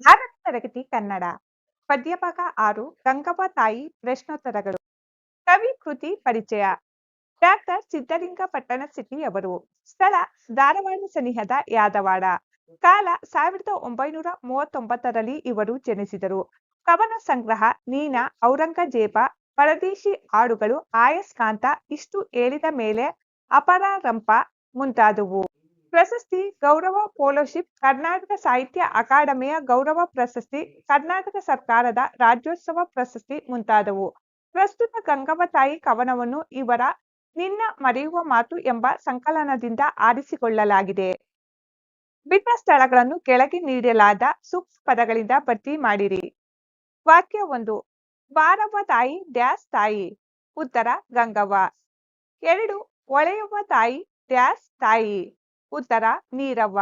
ಆರನೇ ತರಗತಿ ಕನ್ನಡ ಪದ್ಯಭಾಗ ಆರು ಗಂಗವ್ವ ತಾಯಿ ಪ್ರಶ್ನೋತ್ತರಗಳು. ಕವಿ ಕೃತಿ ಪರಿಚಯ. ಡಾಕ್ಟರ್ ಸಿದ್ಧಲಿಂಗ ಪಟ್ಟಣ ಸಿಟಿಯವರು ಸ್ಥಳ ಧಾರವಾಡ ಸನಿಹದ ಯಾದವಾಡ. ಕಾಲ ಸಾವಿರದ ಒಂಬೈನೂರ ಮೂವತ್ತೊಂಬತ್ತರಲ್ಲಿ ಇವರು ಜನಿಸಿದರು. ಕವನ ಸಂಗ್ರಹ, ನೀನಾ, ಔರಂಗಜೇಬ, ಪರದೇಶಿ ಹಾಡುಗಳು, ಆಯಸ್ಕಾಂತ ಇಷ್ಟು ಹೇಳಿದ ಮೇಲೆ ಅಪರಾರಂಪ ಮುಂತಾದವು. ಪ್ರಶಸ್ತಿ ಗೌರವ ಪೋಲೋಶಿಪ್ ಕರ್ನಾಟಕ ಸಾಹಿತ್ಯ ಅಕಾಡೆಮಿಯ ಗೌರವ ಪ್ರಶಸ್ತಿ ಕರ್ನಾಟಕ ಸರ್ಕಾರದ ರಾಜ್ಯೋತ್ಸವ ಪ್ರಶಸ್ತಿ ಮುಂತಾದವು. ಪ್ರಸ್ತುತ ಗಂಗವತಾಯಿ ಕವನವನ್ನು ಇವರ ನಿನ್ನ ಮರೆಯುವ ಮಾತು ಎಂಬ ಸಂಕಲನದಿಂದ ಆರಿಸಿಕೊಳ್ಳಲಾಗಿದೆ. ಬಿಟ್ಟ ಸ್ಥಳಗಳನ್ನು ಕೆಳಗೆ ನೀಡಲಾದ ಸೂಕ್ತ ಪದಗಳಿಂದ ಭರ್ತಿ ಮಾಡಿರಿ. ವಾಕ್ಯ ಒಂದು, ಬಾರವ್ವ ತಾಯಿ, ಡ್ಯಾಸ್ ತಾಯಿ ಉತ್ತರ, ಗಂಗವ್ವ. ಎರಡು, ಒಳೆಯುವ ತಾಯಿ, ಡ್ಯಾಸ್ ತಾಯಿ ಉತ್ತರ, ನೀರವ್ವ.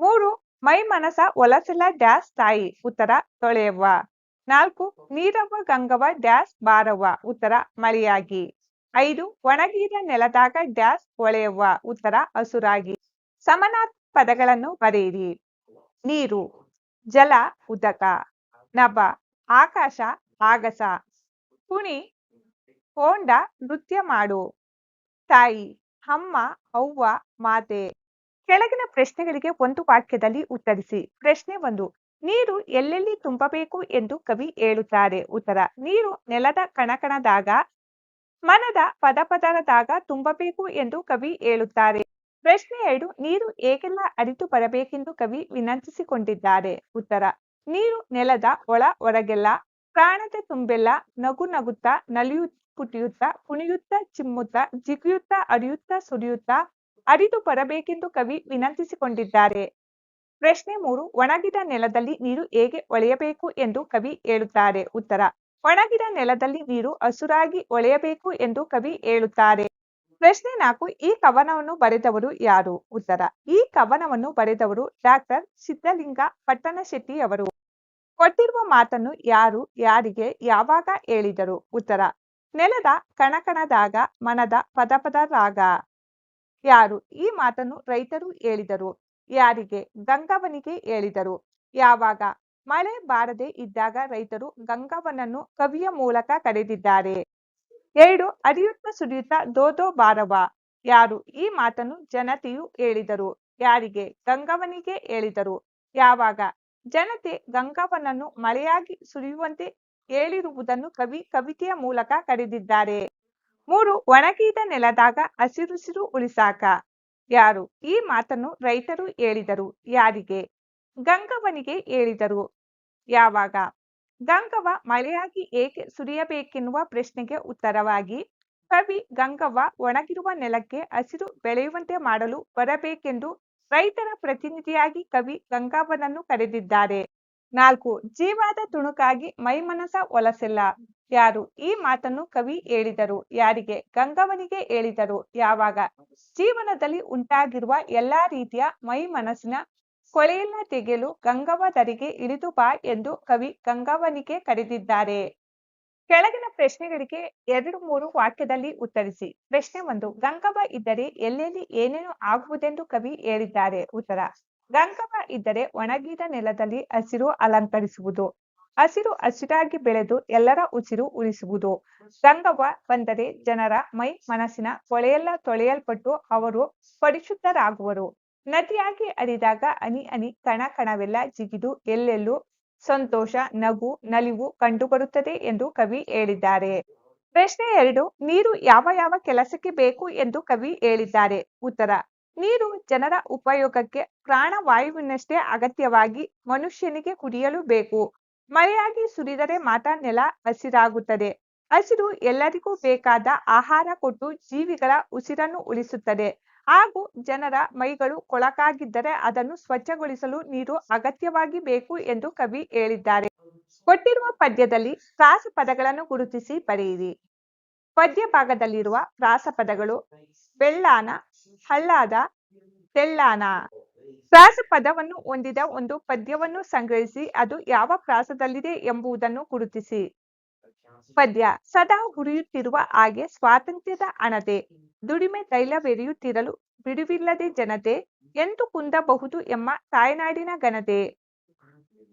ಮೂರು, ಮೈ ಮನಸ ಒಲಸಿಲ ಡ್ಯಾಸ್ ತಾಯಿ. ಉತ್ತರ, ತೊಳೆಯವ್ವ. ನಾಲ್ಕು, ನೀರವ್ವ ಗಂಗವ್ವ ಡ್ಯಾಸ್ ಬಾರವ್ವ. ಉತ್ತರ, ಮಳೆಯಾಗಿ. ಐದು, ಒಣಗಿದ ನೆಲದಾಗ ಡ್ಯಾಸ್ ಒಳೆಯವ್ವ ಉತ್ತರ, ಹಸುರಾಗಿ. ಸಮನಾಥ್ ಪದಗಳನ್ನು ಬರೆಯಿರಿ. ನೀರು, ಜಲ, ಉದಕ. ನಭ, ಆಕಾಶ, ಆಗಸ. ಕುಣಿ, ಹೋಂಡ, ನೃತ್ಯ ಮಾಡು. ತಾಯಿ, ಅಮ್ಮ, ಅವ್ವ, ಮಾತೆ. ಕೆಳಗಿನ ಪ್ರಶ್ನೆಗಳಿಗೆ ಒಂದು ವಾಕ್ಯದಲ್ಲಿ ಉತ್ತರಿಸಿ. ಪ್ರಶ್ನೆ ಒಂದು, ನೀರು ಎಲ್ಲೆಲ್ಲಿ ತುಂಬಬೇಕು ಎಂದು ಕವಿ ಹೇಳುತ್ತಾರೆ. ಉತ್ತರ, ನೀರು ನೆಲದ ಕಣಕಣದಾಗ, ಮನದ ಪದಪದರದಾಗ ತುಂಬಬೇಕು ಎಂದು ಕವಿ ಹೇಳುತ್ತಾರೆ. ಪ್ರಶ್ನೆ ಎರಡು, ನೀರು ಏಕೆಲ್ಲ ಅರಿತು ಬರಬೇಕೆಂದು ಕವಿ ವಿನಂತಿಸಿಕೊಂಡಿದ್ದಾರೆ. ಉತ್ತರ, ನೀರು ನೆಲದ ಒಳ ಹೊರಗೆಲ್ಲ, ಪ್ರಾಣದ ತುಂಬೆಲ್ಲ ನಗು ನಗುತ್ತಾ ನಲಿಯು ಪುಟಿಯುತ್ತಾ ಕುಣಿಯುತ್ತಾ, ಚಿಮ್ಮುತ್ತಾ, ಜಿಗಿಯುತ್ತಾ, ಅರಿಯುತ್ತಾ, ಸುರಿಯುತ್ತಾ ಹರಿದು ಬರಬೇಕೆಂದು ಕವಿ ವಿನಂತಿಸಿಕೊಂಡಿದ್ದಾರೆ. ಪ್ರಶ್ನೆ ಮೂರು, ಒಣಗಿದ ನೆಲದಲ್ಲಿ ನೀರು ಹೇಗೆ ಒಳೆಯಬೇಕು ಎಂದು ಕವಿ ಹೇಳುತ್ತಾರೆ. ಉತ್ತರ, ಒಣಗಿದ ನೆಲದಲ್ಲಿ ನೀರು ಹಸುರಾಗಿ ಒಳೆಯಬೇಕು ಎಂದು ಕವಿ ಹೇಳುತ್ತಾರೆ. ಪ್ರಶ್ನೆ ನಾಲ್ಕು, ಈ ಕವನವನ್ನು ಬರೆದವರು ಯಾರು? ಉತ್ತರ, ಈ ಕವನವನ್ನು ಬರೆದವರು ಡಾಕ್ಟರ್ ಸಿದ್ದಲಿಂಗ ಪಟ್ಟಣಶೆಟ್ಟಿ ಅವರು ಕೊಟ್ಟಿರುವ ಮಾತನ್ನು ಯಾರು, ಯಾರಿಗೆ, ಯಾವಾಗ ಹೇಳಿದರು? ಉತ್ತರ, ನೆಲದ ಕಣಕಣದಾಗ, ಮನದ ಪದಪದರಾಗ ಯಾರು? ಈ ಮಾತನ್ನು ರೈತರು ಹೇಳಿದರು. ಯಾರಿಗೆ? ಗಂಗವ್ವನಿಗೆ ಹೇಳಿದರು. ಯಾವಾಗ? ಮಳೆ ಬಾರದೆ ಇದ್ದಾಗ ರೈತರು ಗಂಗವ್ವನನ್ನು ಕವಿಯ ಮೂಲಕ ಕರೆದಿದ್ದಾರೆ. ಎರಡು, ಅರಿಯುತ್ತ ಸುರಿಯುತ್ತ ದೋದೋ ಬಾರವ ಯಾರು? ಈ ಮಾತನ್ನು ಜನತೆಯು ಹೇಳಿದರು. ಯಾರಿಗೆ? ಗಂಗವನಿಗೆ ಹೇಳಿದರು. ಯಾವಾಗ? ಜನತೆ ಗಂಗವ್ವನನ್ನು ಮಳೆಯಾಗಿ ಸುರಿಯುವಂತೆ ಹೇಳಿರುವುದನ್ನು ಕವಿ ಕವಿತೆಯ ಮೂಲಕ ಕರೆದಿದ್ದಾರೆ. ಮೂರು, ಒಣಗಿದ ನೆಲದಾಗ ಹಸಿರುಸಿರು ಉಳಿಸಾಕ. ಯಾರು? ಈ ಮಾತನ್ನು ರೈತರು ಹೇಳಿದರು. ಯಾರಿಗೆ? ಗಂಗವನಿಗೆ ಹೇಳಿದರು. ಯಾವಾಗ? ಗಂಗವ ಮಳೆಯಾಗಿ ಏಕೆ ಸುರಿಯಬೇಕೆನ್ನುವ ಪ್ರಶ್ನೆಗೆ ಉತ್ತರವಾಗಿ, ಕವಿ ಗಂಗವ್ವ ಒಣಗಿರುವ ನೆಲಕ್ಕೆ ಹಸಿರು ಬೆಳೆಯುವಂತೆ ಮಾಡಲು ಬರಬೇಕೆಂದು ರೈತರ ಪ್ರತಿನಿಧಿಯಾಗಿ ಕವಿ ಗಂಗಾವನನ್ನು ಕರೆದಿದ್ದಾರೆ. ನಾಲ್ಕು, ಜೀವಾದ ತುಣುಕಾಗಿ ಮೈಮನಸ ಒಲಸೆಲ್ಲ. ಯಾರು? ಈ ಮಾತನ್ನು ಕವಿ ಹೇಳಿದರು. ಯಾರಿಗೆ? ಗಂಗವನಿಗೆ ಹೇಳಿದರು. ಯಾವಾಗ? ಜೀವನದಲ್ಲಿ ಉಂಟಾಗಿರುವ ಎಲ್ಲಾ ರೀತಿಯ ಮೈ ಮನಸ್ಸಿನ ಕೊಳೆಯನ್ನ ತೆಗೆಯಲು ಗಂಗವದರಿಗೆ ಇಳಿದು ಬಾ ಎಂದು ಕವಿ ಗಂಗವನಿಗೆ ಕರೆದಿದ್ದಾರೆ. ಕೆಳಗಿನ ಪ್ರಶ್ನೆಗಳಿಗೆ ಎರಡು ಮೂರು ವಾಕ್ಯದಲ್ಲಿ ಉತ್ತರಿಸಿ. ಪ್ರಶ್ನೆ ಒಂದು ಗಂಗವ್ವ ಇದ್ದರೆ ಎಲ್ಲೆಲ್ಲಿ ಏನೇನು ಆಗುವುದೆಂದು ಕವಿ ಹೇಳಿದ್ದಾರೆ? ಉತ್ತರ ಗಂಗವ್ವ ಇದ್ದರೆ ಒಣಗಿದ ನೆಲದಲ್ಲಿ ಹಸಿರು ಅಲಂಕರಿಸುವುದು. ಹಸಿರು ಹಸಿರಾಗಿ ಬೆಳೆದು ಎಲ್ಲರ ಉಸಿರು ಉಳಿಸುವುದು ರಂಗವ ಬಂದರೆ ಜನರ ಮೈ ಮನಸ್ಸಿನ ಕೊಳೆಯೆಲ್ಲ ತೊಳೆಯಲ್ಪಟ್ಟು ಅವರು ಪರಿಶುದ್ಧರಾಗುವರು. ನದಿಯಾಗಿ ಅರಿದಾಗ ಅನಿ ಅನಿ ಕಣ ಕಣವೆಲ್ಲ ಜಿಗಿದು ಎಲ್ಲೆಲ್ಲೂ ಸಂತೋಷ, ನಗು, ನಲಿವು ಕಂಡುಬರುತ್ತದೆ ಎಂದು ಕವಿ ಹೇಳಿದ್ದಾರೆ. ಪ್ರಶ್ನೆ ಎರಡು, ನೀರು ಯಾವ ಯಾವ ಕೆಲಸಕ್ಕೆ ಬೇಕು ಎಂದು ಕವಿ ಹೇಳಿದ್ದಾರೆ. ಉತ್ತರ, ನೀರು ಜನರ ಉಪಯೋಗಕ್ಕೆ ಪ್ರಾಣವಾಯುವಿನಷ್ಟೇ ಅಗತ್ಯವಾಗಿ ಮನುಷ್ಯನಿಗೆ ಕುಡಿಯಲು ಬೇಕು. ಮಳೆಯಾಗಿ ಸುರಿದರೆ ಮಾತ್ರ ನೆಲ ಹಸಿರಾಗುತ್ತದೆ. ಹಸಿರು ಎಲ್ಲರಿಗೂ ಬೇಕಾದ ಆಹಾರ ಕೊಟ್ಟು ಜೀವಿಗಳ ಉಸಿರನ್ನು ಉಳಿಸುತ್ತದೆ. ಹಾಗೂ ಜನರ ಮೈಗಳು ಕೊಳಕಾಗಿದ್ದರೆ ಅದನ್ನು ಸ್ವಚ್ಛಗೊಳಿಸಲು ನೀರು ಅಗತ್ಯವಾಗಿ ಬೇಕು ಎಂದು ಕವಿ ಹೇಳಿದ್ದಾರೆ. ಕೊಟ್ಟಿರುವ ಪದ್ಯದಲ್ಲಿ ಪ್ರಾಸ ಪದಗಳನ್ನು ಗುರುತಿಸಿ ಬರೆಯಿರಿ. ಪದ್ಯ ಭಾಗದಲ್ಲಿರುವ ಪ್ರಾಸ ಪದಗಳು, ಬೆಳ್ಳಾನ, ಹಳ್ಳಾದ, ತೆಳ್ಳಾನ. ಪ್ರಾಸ ಪದವನ್ನು ಹೊಂದಿದ ಒಂದು ಪದ್ಯವನ್ನು ಸಂಗ್ರಹಿಸಿ, ಅದು ಯಾವ ಪ್ರಾಸದಲ್ಲಿದೆ ಎಂಬುದನ್ನು ಗುರುತಿಸಿ. ಪದ್ಯ, ಸದಾ ಹುರಿಯುತ್ತಿರುವ ಹಾಗೆ ಸ್ವಾತಂತ್ರ್ಯದ ಹಣತೆ ದುಡಿಮೆ ತೈಲವೆರಿಯುತ್ತಿರಲು ಬಿಡುವಿಲ್ಲದೆ ಜನತೆ, ಎಂದು ಕುಂದಬಹುದು ಎಂಬ ತಾಯ್ನಾಡಿನ ಘನತೆ.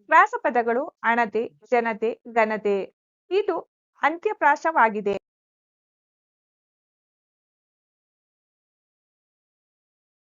ಪ್ರಾಸಪದಗಳು ಹಣತೆ ಜನತೆ, ಘನತೆ, ಇದು ಅಂತ್ಯಪ್ರಾಸವಾಗಿದೆ